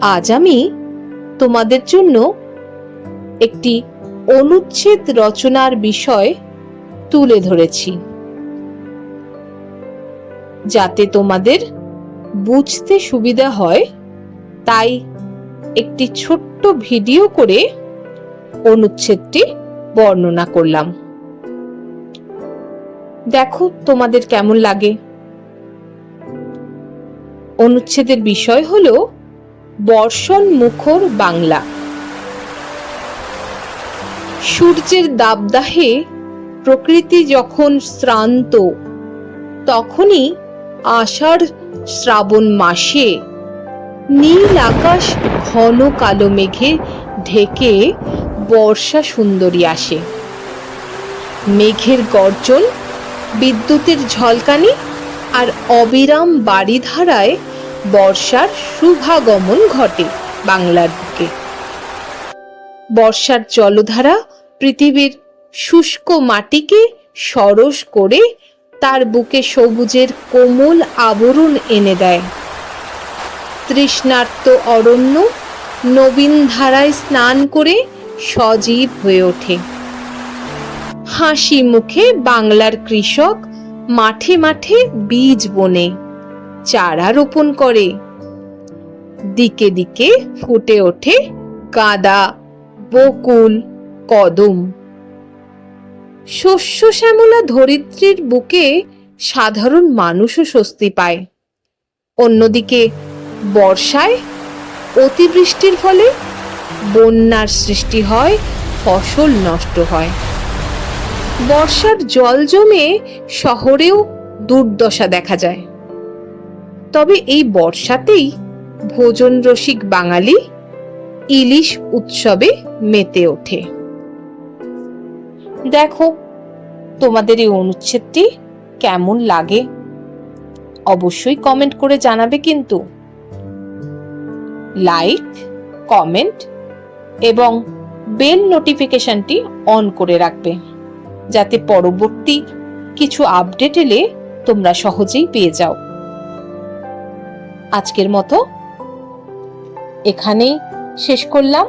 আজ আমি তোমাদের জন্য একটি অনুচ্ছেদ রচনার বিষয় তুলে ধরেছি, যাতে তোমাদের বুঝতে সুবিধা হয়। তাই একটি ছোট্ট ভিডিও করে অনুচ্ছেদটি বর্ণনা করলাম। দেখো তোমাদের কেমন লাগে। অনুচ্ছেদের বিষয় হলো বর্ষণ মুখর বাংলা। সূর্যের দাবদাহে প্রকৃতি যখন শ্রান্ত, তখনই আষাঢ় শ্রাবণ মাসে নীল আকাশ ঘন কালো মেঘে ঢেকে বর্ষা সুন্দরী আসে। মেঘের গর্জন, বিদ্যুতের ঝলকানি আর অবিরাম বাড়িধারায় বর্ষার শুভাগমন ঘটে বাংলার বুকে। বর্ষার জলধারা পৃথিবীর শুষ্ক মাটিকে সরস করে তার বুকে সবুজের কোমল আবরণ এনে দেয়। তৃষ্ণার্ত অরণ্য নবীন ধারায় স্নান করে সজীব হয়ে ওঠে। হাসি মুখে বাংলার কৃষক মাঠে মাঠে বীজ বনে। চারা রোপণ করে। দিকে দিকে ফুটে ওঠে গাঁদা বকুল, কদম। শস্য শ্যামলা ধরিত্রীর বুকে সাধারণ মানুষও স্বস্তি পায়। অন্যদিকে বর্ষায় অতিবৃষ্টির ফলে বন্যার সৃষ্টি হয়, ফসল নষ্ট হয়। বর্ষার জল জমে শহরেও দুর্দশা দেখা যায়। তবে এই বর্ষাতেই ভোজন রসিক বাঙালি ইলিশ উৎসবে মেতে ওঠে। দেখো, তোমাদের এই অনুচ্ছেদটি কেমন লাগে? অবশ্যই কমেন্ট করে জানাবে কিন্তু। লাইক, কমেন্ট এবং বেল নোটিফিকেশনটি অন করে রাখবে, যাতে পরবর্তী কিছু আপডেট এলে তোমরা সহজেই পেয়ে যাও। আজকের মতো এখানেই শেষ করলাম।